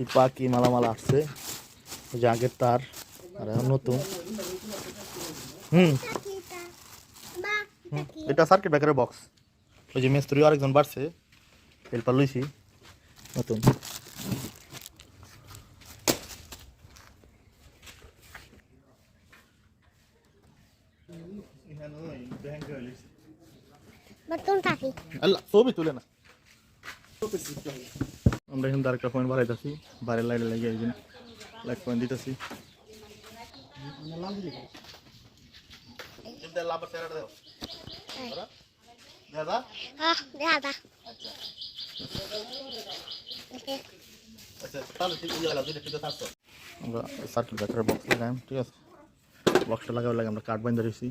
এই পাখি মালামালা আসছে। ওই যে আগের তার। আর এখন নতুন। হুম। হুম, এটা সার্কিট ব্রেকারের বক্স ওই যে মিস্ত্রি আরেকজন বাড়ছে। হেল্পার লইছি। নতুন। Betul kaki. আল্লাহ ছবি তুলে না। আমরা এখান আরেকটা পয়েন্ট বাড়াইতেছি বাইরের লাইটে লাগিয়ে একদিন লাইট পয়েন্ট দিতেছি। Ah, dia ada. Oke. আমরা সার্কিট ব্রেকারের বক্স লাগাই ঠিক আছে? বক্সটা লাগাবার লাগে আমরা কাঠ বাইন্ধে রয়েছি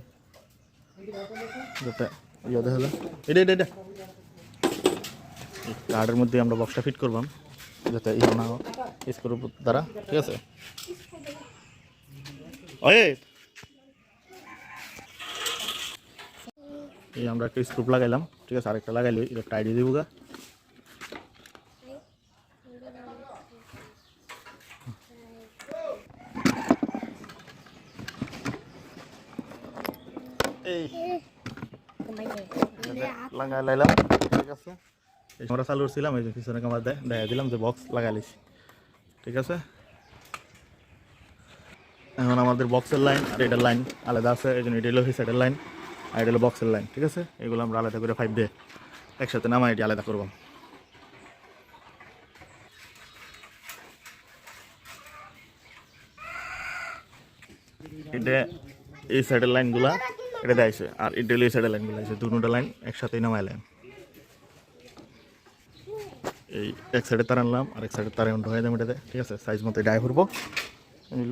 যাতে ইয়ে দেখা যায় এটা এটা এটা। এই কার্ডের মধ্যে আমরা বক্সটা ফিট করবাম যাতে ইয়ে না হোক স্ক্রুর দ্বারা ঠিক আছে? এই আমরা একটা স্ক্রুপ লাগাইলাম ঠিক আছে? আরেকটা লাগাইলে এটা টাইট দিব গা। এই। লাগাই লাইলাম ঠিক আছে? এই আমরা চালু করছিলাম, এই পিছনে কামার দেখা দিলাম যে বক্স লাগাই ঠিক আছে? এখন আমাদের বক্সের লাইন আর এটার লাইন আলাদা আছে, এই জন্য এটা হলো সাইডের লাইন আর এটা বক্সের লাইন ঠিক আছে? এগুলো আমরা আলাদা করে ফাইভ দিয়ে একসাথে নামাই, এটি আলাদা করব। এটা এই সাইডের লাইনগুলা এটা দেয়ছে আর এটা হলো এই সাইডের লাইনগুলো আছে দুটো লাইন একসাথেই নামাইলাম এই এক সাইডে তার আনলাম আর এক সাইডে তার এমন ঢোকাই দাম এটাতে। ঠিক আছে সাইজ মতো ডাই করব। oi.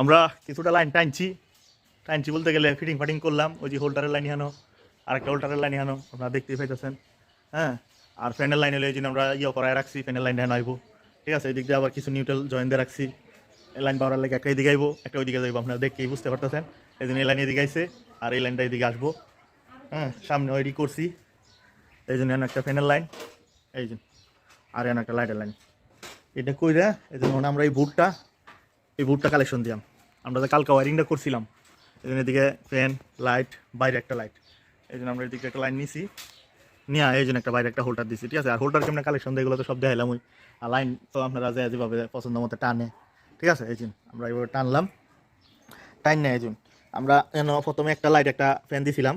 আমরা কিছুটা লাইন টানছি। টানছি বলতে গেলে ফিটিং ফাটিং করলাম, ওই যে হোল্ডারের লাইন হানো আর একটা হোল্ডারের লাইন হানো আপনারা দেখতেই পাইতেছেন। হ্যাঁ আর ফ্যানের লাইন হলে এই জন্য আমরা ইয়ে করায় রাখছি ফ্যানের লাইন হেন আইবো। ঠিক আছে এদিক দিয়ে আবার কিছু নিউট্রাল জয়েন দিয়ে রাখছি। লাইন পাওয়ার লাগে একটা এদিকে আইবো একটা ওইদিকে যাইবো, আপনারা দেখেই বুঝতে পারতেছেন। এই জন্য এই লাইন এদিকে আইছে, আর এই লাইনটা এদিকে আসব। হ্যাঁ সামনে ওইটি করছি। এই জন্য একটা ফ্যানের লাইন এই জন্য আর এখানে একটা লাইটের লাইন এটা কইরা, এই জন্য আমরা এই বুটটা এই বুটটা কালেকশন দিলাম আমরা যে কালকে ওয়ারিংটা করছিলাম, এই জন্য এদিকে ফ্যান লাইট বাইরে একটা লাইট এই জন্য আমরা এদিকে একটা লাইন নিছি। নিয়ে, এই জন্য একটা বাইরে একটা হোল্ডার দিছি, ঠিক আছে? আর হোল্ডার কেমন কালেকশন দিয়ে এগুলো তো সব দেখাইলাম ওই আর লাইন তো আপনারা যে যেভাবে পছন্দ মতো টানে ঠিক আছে, এই জন্য আমরা এভাবে টানলাম। টাইন নেই, এই আমরা যেন প্রথমে একটা লাইট একটা ফ্যান দিছিলাম।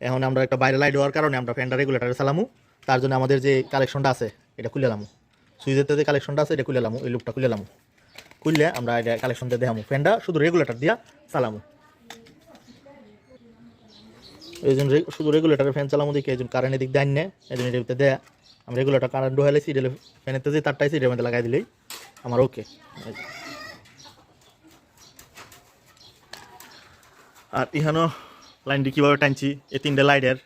এখন আমরা একটা বাইরে লাইট হওয়ার কারণে আমরা ফ্যানটা রেগুলেটারে চালামু। তার জন্য আমাদের যে কালেকশনটা আছে, এটা খুলে লামু। সুইচের যে কালেকশনটা আছে, এটা খুলে লামু, এই লুকটা খুলে লামু। খুললে আমরা এটা কালেকশনটা দেখামু। ফ্যানটা শুধু রেগুলেটর দিয়া চালামু। এই জন্য শুধু রেগুলেটারের ফ্যান চালামু দেখি, এই জন্য কারেন্টের দিক দেয় এই জন্য ভিতরে দেয়া আমি রেগুলেটর কারেন্ট ঢোয়াইছি এটা ফ্যানের যে তারটাই এটার মধ্যে লাগাই দিলেই আমার ওকে আর ইহানো লাইনটি কীভাবে টানছি? এই তিনটে লাইটের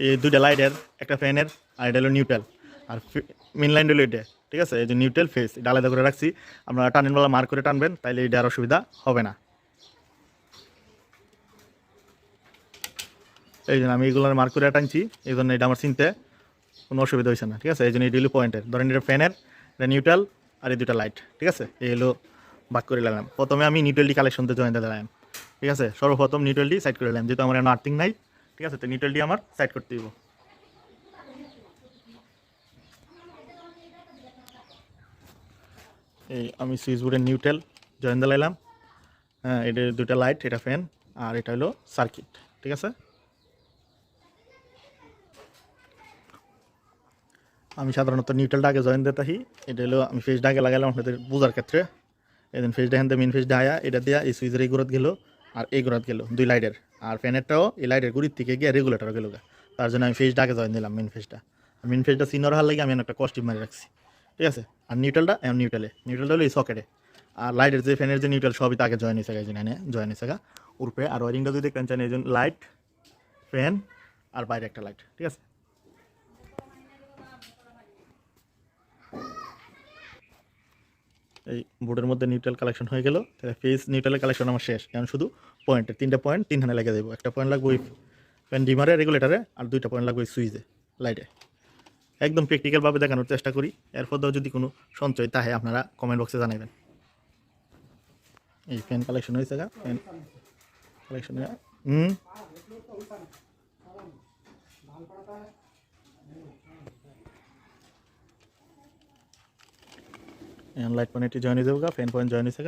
এই দুইটা লাইটের একটা ফ্যানের আর এটা হলো নিউট্রাল আর মেন লাইন হলো এটা, ঠিক আছে? এই যে নিউট্রাল ফেস এটা আলাদা করে রাখছি। আপনারা টানেন বেলা মার্ক করে টানবেন, তাইলে এটা আর অসুবিধা হবে না। এই জন্য আমি এগুলো মার্ক করে টানছি, এই জন্য এটা আমার চিনতে কোনো অসুবিধা হয়েছে না, ঠিক আছে? এই জন্য এটা হলো পয়েন্টের ধরেন এটা ফ্যানের এটা নিউট্রাল আর এই দুটা লাইট ঠিক আছে? এই হলো বাক করে নিলাম। প্রথমে আমি নিউট্রালটি কালেকশনতে জয়েন দিলাম। ঠিক আছে? সর্বপ্রথম নিউট্রালটি সাইড করে নিলাম। যেহেতু আমার এখন আর্থিং নাই, ঠিক আছে? তো নিউট্রালটি আমার সাইড করতে দিব। এই আমি সুইচ বোর্ডের নিউট্রাল জয়েন দিলাম। হ্যাঁ এটা দুটা লাইট এটা ফ্যান আর এটা হলো সার্কিট ঠিক আছে? আমি সাধারণত নিউট্রালটা আগে জয়েন দিতে এটা হলো আমি ফেসটা আগে লাগালাম আপনাদের বোঝার ক্ষেত্রে। এদিন ফেসটা থেকে মেন ফেস ডায়া এটা দিয়া এই সুইচের এই গুরত গেল। আর এই ঘোরাত গেল, দুই লাইটের আর ফ্যানেরটাও এই লাইটের গুড়ির থেকে গিয়ে রেগুলেটার গেল তার জন্য আমি আগে জয়েন দিলাম মেন ফেজটা আর মেন ফেসটা সিনর হার লাগে আমি একটা কস্টিউম মারি রাখছি। ঠিক আছে? আর নিউট্রালটা এমন নিউট্রালে নিউট্রালটা হলো এই সকেটে আর লাইটের যে ফ্যানের যে নিউট্রাল সবই তাকে জয়েন হয়েছে এখানে জয়েন হয়েছে উরপে আর ওয়ারিংটা যদি দেখতে চান, এই লাইট ফ্যান আর বাইরে একটা লাইট ঠিক আছে? এই বোর্ডের মধ্যে নিউট্রাল কালেকশন হয়ে গেল। তাহলে ফেস নিউট্রালের কালেকশন আমার শেষ। এখন শুধু পয়েন্টের তিনটা পয়েন্ট তিনখানে লেগে দেবো। একটা পয়েন্ট লাগবে ওই ফ্যান ডিমারে রেগুলেটারে আর দুইটা পয়েন্ট লাগবে ওই সুইচে লাইটে একদম প্র্যাকটিক্যালভাবে দেখানোর চেষ্টা করি। এরপর যদি কোনো সঞ্চয় তাহে আপনারা কমেন্ট বক্সে জানাবেন এই ফ্যান কালেকশন হয়েছে গা ফ্যান কালেকশন হুম? লাইট পয়েন্টটি জয়েন হয়ে যাব ফ্যান পয়েন্ট জয়েন হয়েছে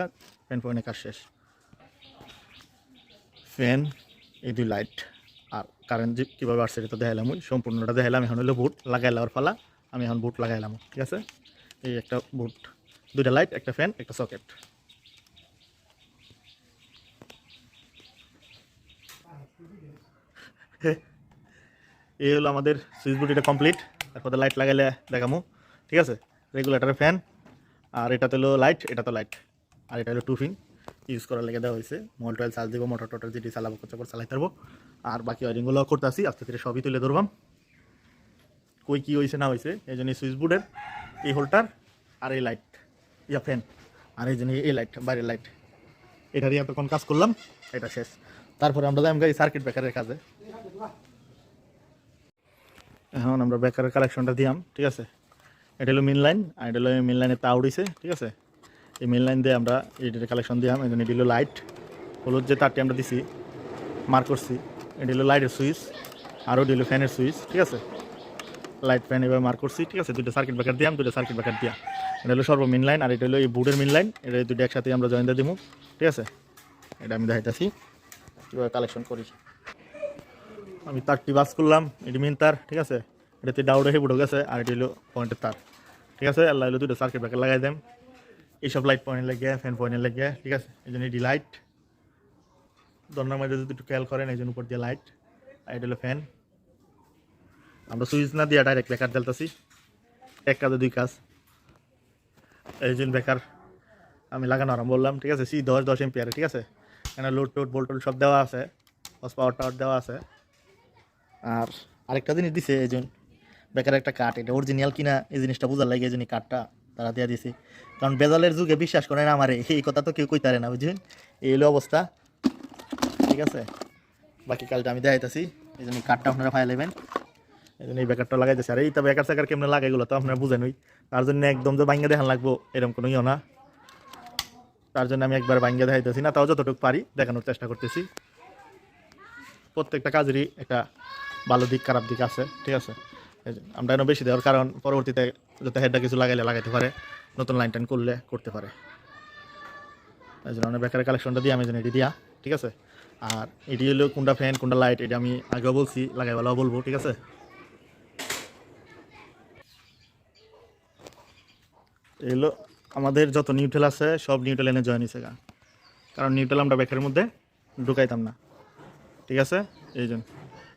ফ্যান পয়েন্টের কাজ শেষ। ফ্যান এই দুই লাইট আর কারেন্ট যে কীভাবে আসছে এটা তো দেখাইলাম ওই সম্পূর্ণটা দেখাইলাম। এখন হলো বুট লাগাইলাম আর ফালা আমি এখন বুট লাগাইলাম ঠিক আছে? এই একটা বুট দুইটা লাইট একটা ফ্যান একটা সকেট এই হলো আমাদের সুইচ বুট এটা কমপ্লিট তারপরে লাইট লাগাইলে দেখামো, ঠিক আছে? রেগুলেটারের ফ্যান আর এটা তো হলো লাইট এটা তো লাইট আর এটা হলো টুফিং ইউজ করার লেগে দেওয়া হয়েছে। মোবাইল টোয়াইল চার্জ দিব মোটর টোটর যেটি চালাবো খরচা করে চালাইতে পারব আর বাকি ওয়ারিংগুলো করতে আসি আস্তে ধীরে সবই তুলে ধরবাম। কই কী হয়েছে না হয়েছে এই জন্য সুইচ বোর্ডের এই হোল্ডার আর এই লাইট ইয়া ফ্যান আর এই জন্য এই লাইট বাইরের লাইট এটা দিয়ে এতক্ষণ কাজ করলাম, এটা শেষ। তারপরে আমরা যাই এই সার্কিট ব্রেকারের কাজে। এখন আমরা ব্রেকারের কালেকশনটা দিয়াম, ঠিক আছে? এটা হলো মেন লাইন আর এটা হলো মেন লাইনে তা উড়িছে, ঠিক আছে? এই মেন লাইন দিয়ে আমরা এটার কালেকশন দিয়াম এই জন্য এটি হলো লাইট হলুদ যে তারটি আমরা দিছি মার্ক করছি, এটি হলো লাইটের সুইচ আরও এটি হলো ফ্যানের সুইচ ঠিক আছে? লাইট ফ্যান এবার মার্ক করছি, ঠিক আছে? দুটো সার্কিট ব্রেকার দিয়াম দুটো সার্কিট ব্রেকার দিয়া। এটা হলো সর্ব মেন লাইন আর এটা হলো এই বোর্ডের মেন লাইন এটা দুটো একসাথে আমরা জয়েন দিয়ে দিব ঠিক আছে? এটা আমি দেখাইতেছি, কীভাবে কালেকশন করি। আমি তারটি বাস করলাম, এটি মেন তার, ঠিক আছে? এটাতে ডাউডে হেবুডো গেছে, আর এটি হলো পয়েন্টের তার। ঠিক আছে, আল্লাহ দুটো সার্কিট ব্রেকার লাগাই দেম। এইসব লাইট পয়েন্ট লাগে ফ্যান পয়েন্ট লাগে ঠিক আছে? এই জন্য এটি লাইট দন্নার মধ্যে যদি একটু খেয়াল করেন, এই জন্য উপর দিয়ে লাইট আর এটা হলো ফ্যান আমরা সুইচ না দিয়ে ডাইরেক্ট বেকার জ্বালতেছি। এক কাজে, দুই কাজ। এই জন্য বেকার আমি লাগানো আরম্ভ বললাম ঠিক আছে? সি দশ দশ এমপিয়ারে ঠিক আছে? এখানে লোড টোড বোল্ট সব দেওয়া আছে। পাওয়ার টাওয়ার দেওয়া আছে। আর আরেকটা জিনিস দিছে, এই জন্য বেকার একটা কাঠ, এটা অরিজিনাল কিনা এই জিনিসটা বোঝার লাগে এই জন্য কাঠটা তারা দিয়ে দিছে। কারণ বেজালের যুগে বিশ্বাস করে না আমারে, এই কথা তো কেউ কইতারে না, বুঝছেন? এই হলো অবস্থা। ঠিক আছে? বাকি কালটা আমি দেখাইতেছি, এই জন্য কাঠটা আপনারা ফাইল নেবেন এই জন্য এই ব্যাকারটা লাগাইতেছে। আর এইটা ব্যাকার স্যাকার কেমন লাগে এগুলো তো আপনারা বুঝেন ওই। তার জন্য একদম যে বাঙ্গা দেখান লাগবো, এরকম কোনো ইয়ে না। তার জন্য আমি একবার বাঙ্গা দেখাইতেছি না, তাও যতটুকু পারি দেখানোর চেষ্টা করতেছি। প্রত্যেকটা কাজেরই একটা ভালো দিক, খারাপ দিক আছে, ঠিক আছে? এই আমরা এনে বেশি দেওয়ার কারণ পরবর্তীতে যাতে হেডটা কিছু লাগাইলে লাগাইতে পারে, নতুন লাইন টাইন করলে করতে পারে। এই জন্য আমরা বেকারের কালেকশনটা দিয়ে আমি যেন এটি দিয়া, ঠিক আছে? আর এটি হলো কোনটা ফ্যান কোনটা লাইট এটা আমি আগেও বলছি লাগাইবেলাও বলব, ঠিক আছে? এগুলো আমাদের যত নিউট্রেল আছে, সব নিউট্রেল এনে জয়েন হয়েছে কারণ নিউট্রেল আমরা ব্যাকের মধ্যে ঢুকাইতাম না, ঠিক আছে? এই জন্য।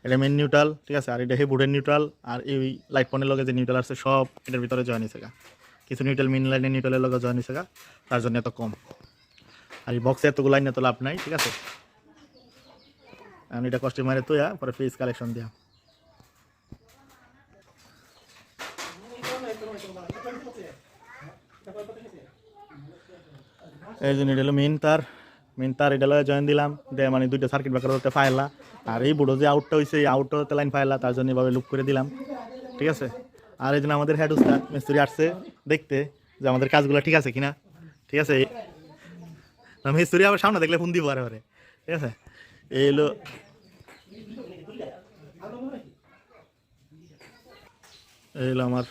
এটা মেন নিউট্রাল ঠিক আছে? আর এটা হে বোর্ডের নিউট্রাল আর এই লাইট পনেরো লগে যে নিউট্রাল আছে, সব এটার ভিতরে জয়েন হয়েছে কিছু নিউট্রাল মেন লাইনের নিউট্রালের লগে জয়েন হয়েছে তার জন্য এত কম। আর এই বক্সে এতগুলো লাইন এত লাভ নাই, ঠিক আছে? আমি এটা কষ্টে মারে তোয়া পরে ফেস কালেকশন দিয়া। এই এটা হলো মেন তার মেন তার এটা লগে জয়েন দিলাম, দিয়ে মানে দুইটা সার্কিট ব্রেকার হতে ফাইলা আর এই বুড়ো যে আউটটা হয়েছে এই আউটটা হতে লাইন ফাইলা তার জন্য এভাবে লুক করে দিলাম। ঠিক আছে? আর এই জন্য আমাদের হেড উস্তাদ, মিস্ত্রি আসছে দেখতে যে আমাদের কাজগুলো ঠিক আছে কিনা। ঠিক আছে? মিস্ত্রি আবার সামনে দেখলে ফোন দিব আরে আরে। ঠিক আছে? এই হলো এই হলো আমার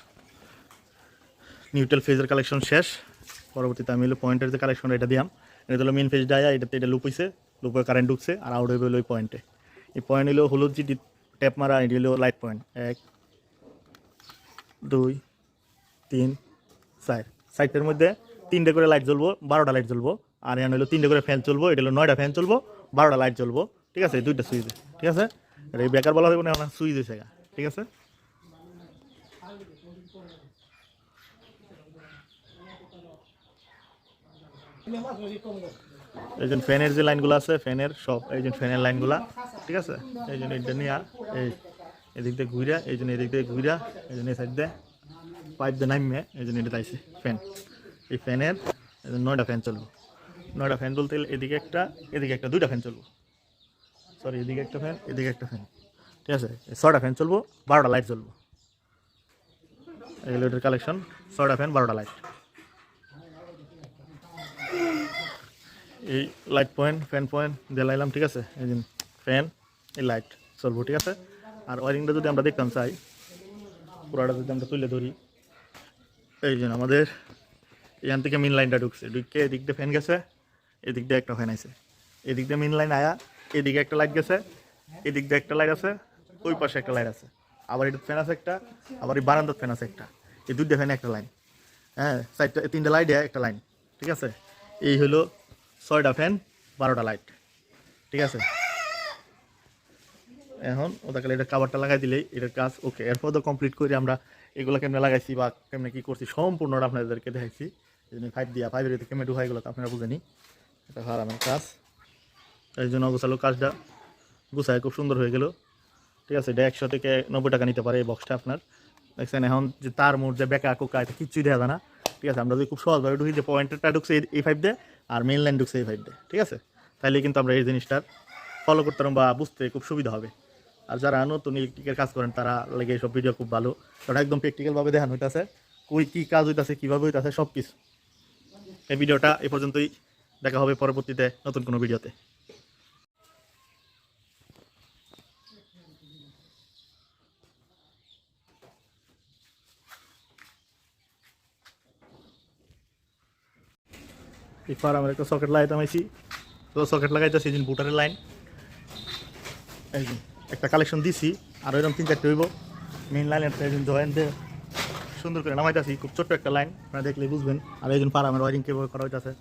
নিউট্রাল ফেজের কালেকশন শেষ। পরবর্তীতে আমি হলো পয়েন্টের যে কালেকশন এটা দিলাম এটা হলো মেন ফেজ ডায়া এটাতে এটা লুপ হয়েছে লুপে কারেন্ট ঢুকছে, আর আউট হয়ে ওই পয়েন্টে এই পয়েন্ট হলো হলুদ যে ট্যাপ মারা, এটি হলো লাইট পয়েন্ট এক, দুই, তিন, চার। সাইডের মধ্যে তিনটে করে লাইট জ্বলবো, বারোটা লাইট জ্বলবো। আর এখানে হলো তিনটে করে ফ্যান চলবো এটা হলো নয়টা ফ্যান চলবো বারোটা লাইট জ্বলবো। ঠিক আছে? দুইটা সুইচ ঠিক আছে? এটা বেকার বলা হবে না সুইচ হয়েছে ঠিক আছে? এই ফ্যানের যে লাইনগুলো আছে, ফ্যানের সব, এই ফ্যানের লাইনগুলা, ঠিক আছে? এই জন্য এটা নিয়ে এই এদিক দিয়ে ঘুরা এই জন্য এদিক দিয়ে ঘুরা এই জন্য এই সাইড দিয়ে পাইপ দিয়ে নামিয়ে, এই জন্য এটা তাইছে ফ্যান। এই ফ্যানের নয়টা ফ্যান চলবো। নয়টা ফ্যান বলতে গেলে এদিকে একটা এদিকে একটা, দুইটা ফ্যান চলবো। সরি এদিকে একটা ফ্যান, এদিকে একটা ফ্যান। ঠিক আছে? ছয়টা ফ্যান চলবো, বারোটা লাইট চলবো এগুলো কালেকশন ছয়টা ফ্যান, বারোটা লাইট এই লাইট পয়েন্ট ফ্যান পয়েন্ট দিয়ে লাইলাম, ঠিক আছে? এই যে ফ্যান এই লাইট চলবো, ঠিক আছে? আর ওয়ারিংটা যদি আমরা দেখতাম, চাই, পুরাটা যদি আমরা তুলে ধরি, এই জন্য আমাদের, এখান থেকে মেন লাইনটা ঢুকছে। ঢুকে এদিক দিয়ে ফ্যান গেছে, এদিক দিয়ে একটা ফ্যান আছে এদিক দিয়ে মেন লাইন আয়া, এদিকে একটা লাইট গেছে, এদিক দিয়ে একটা লাইট আছে, ওই পাশে একটা লাইট আছে। আবার এটা ফ্যান আছে একটা, আবার এই বারান্দার ফ্যান আছে একটা। এই দুইটা ফ্যানে একটা লাইন হ্যাঁ চারটা তিনটা লাইট একটা লাইন ঠিক আছে? এই হলো ছয়টা ফ্যান, বারোটা লাইট। ঠিক আছে? এখন ওটা ওটাকে এটা কাভারটা লাগাই দিলেই এটার কাজ ওকে এরপর তো কমপ্লিট করে আমরা এগুলো কেমনে লাগাইছি বা কেমনে কি করছি সম্পূর্ণটা আপনাদেরকে দেখাইছি। এই জন্য ফাইভ দিয়া ফাইভের কেমনে ঢুকাই এগুলো আপনারা বুঝেনি। এটা হারামের কাজ। এই জন্য গোছালো কাজটা গুছায় খুব সুন্দর হয়ে গেল। ঠিক আছে? এটা একশো থেকে নব্বই টাকা নিতে পারে এই বক্সটা আপনার। দেখছেন এখন যে তার মোট যে বেকা কোকা এটা কিচ্ছুই দেখা না। ঠিক আছে? আমরা যদি খুব সহজভাবে ঢুকি যে পয়েন্টারটা ঢুকছে এই ফাইভ দিয়ে আর মেন লাইন ঢুকছে এই ফাইভ ঠিক আছে? তাহলে কিন্তু আমরা এই জিনিসটা ফলো করতে পারব বা বুঝতে খুব সুবিধা হবে। আর যারা নতুন ইলেকট্রিকের কাজ করেন, তারা লাগে এইসব ভিডিও খুব ভালো। ওটা একদম প্র্যাকটিক্যালভাবে দেখানো হইতেছে, কই কী কাজ হইতেছে, কীভাবে হইতেছে সব কিছু এই ভিডিওটা এ পর্যন্তই। দেখা হবে পরবর্তীতে নতুন কোনো ভিডিওতে এরপর আমরা একটা সকেট লাগাইতাম আইছি তো সকেট লাগাইতেছি এই বুটারের লাইন এই একটা কালেকশন দিছি, আর এরকম তিন চারটে হইব। মেইন লাইন একটা একজন জয়েন্ট দিয়ে সুন্দর করে নামাইতেছি খুব ছোট্ট একটা লাইন আপনারা দেখলে বুঝবেন। আর এই জন্য পারামের ওয়ারিং কেবল করা হইতেছে।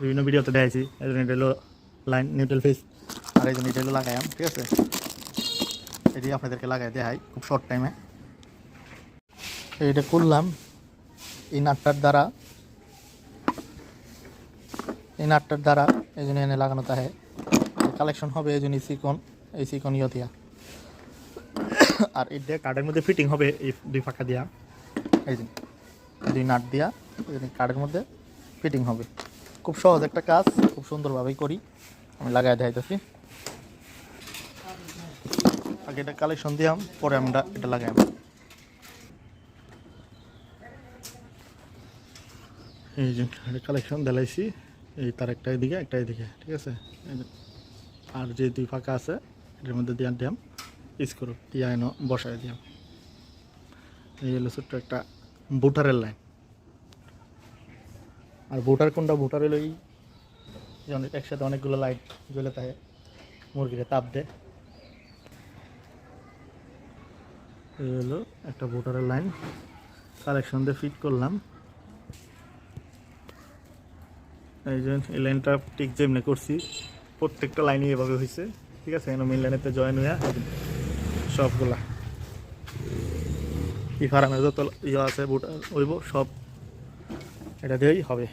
বিভিন্ন ভিডিওতে দেখাইছি, এই জন্য এটা হলো লাইন নিউট্রাল ফেস আর এই জন্য এটা হলো লাগাইম ঠিক আছে? এটি আপনাদেরকে লাগাই দেখাই, খুব শর্ট টাইমে এইটা করলাম এই নাটটার দ্বারা এই নাটটার দ্বারা এই জন্য এনে লাগানো তাহে। কালেকশন হবে এই জন্য সিকন এই সিকন ইয়ে দিয়া আর এই দিয়ে কার্ডের মধ্যে ফিটিং হবে এই দুই ফাঁকা দিয়া। এই যে দুই নাট দিয়া এই জন্য কার্ডের মধ্যে ফিটিং হবে। খুব সহজ একটা কাজ খুব সুন্দরভাবেই করি। আমি লাগাই দেখাইতেছি। আগে এটা কালেকশন দিয়াম পরে আমরা এটা লাগাইম এই যে কালেকশন দিলাইছি এই তার একটা এদিকে একটা এদিকে ঠিক আছে? আর যে দুই ফাঁকা আছে, এটার মধ্যে দিয়ে দিয়াম স্ক্রু দিয়ে এনে বসায় দিয়াম এই হলো ছোট্ট একটা বুটারের লাইন আর বুটার কোনটা? বুটার হলো এই একসাথে অনেকগুলো লাইট জ্বলে থাকে মুরগিরে তাপ দেয়। এই হলো একটা বুটারের লাইন কালেকশন দিয়ে ফিট করলাম। এই যে, এই লাইনটা ঠিক যেমনি করছি, প্রত্যেকটা লাইনই এভাবে হয়েছে ঠিক আছে? এখানে মেন লাইনেতে জয়েন হইয়া সবগুলা। এই ফার্মের যত ইয়ে আছে বুট হইব, সব এটা দিয়েই হবে।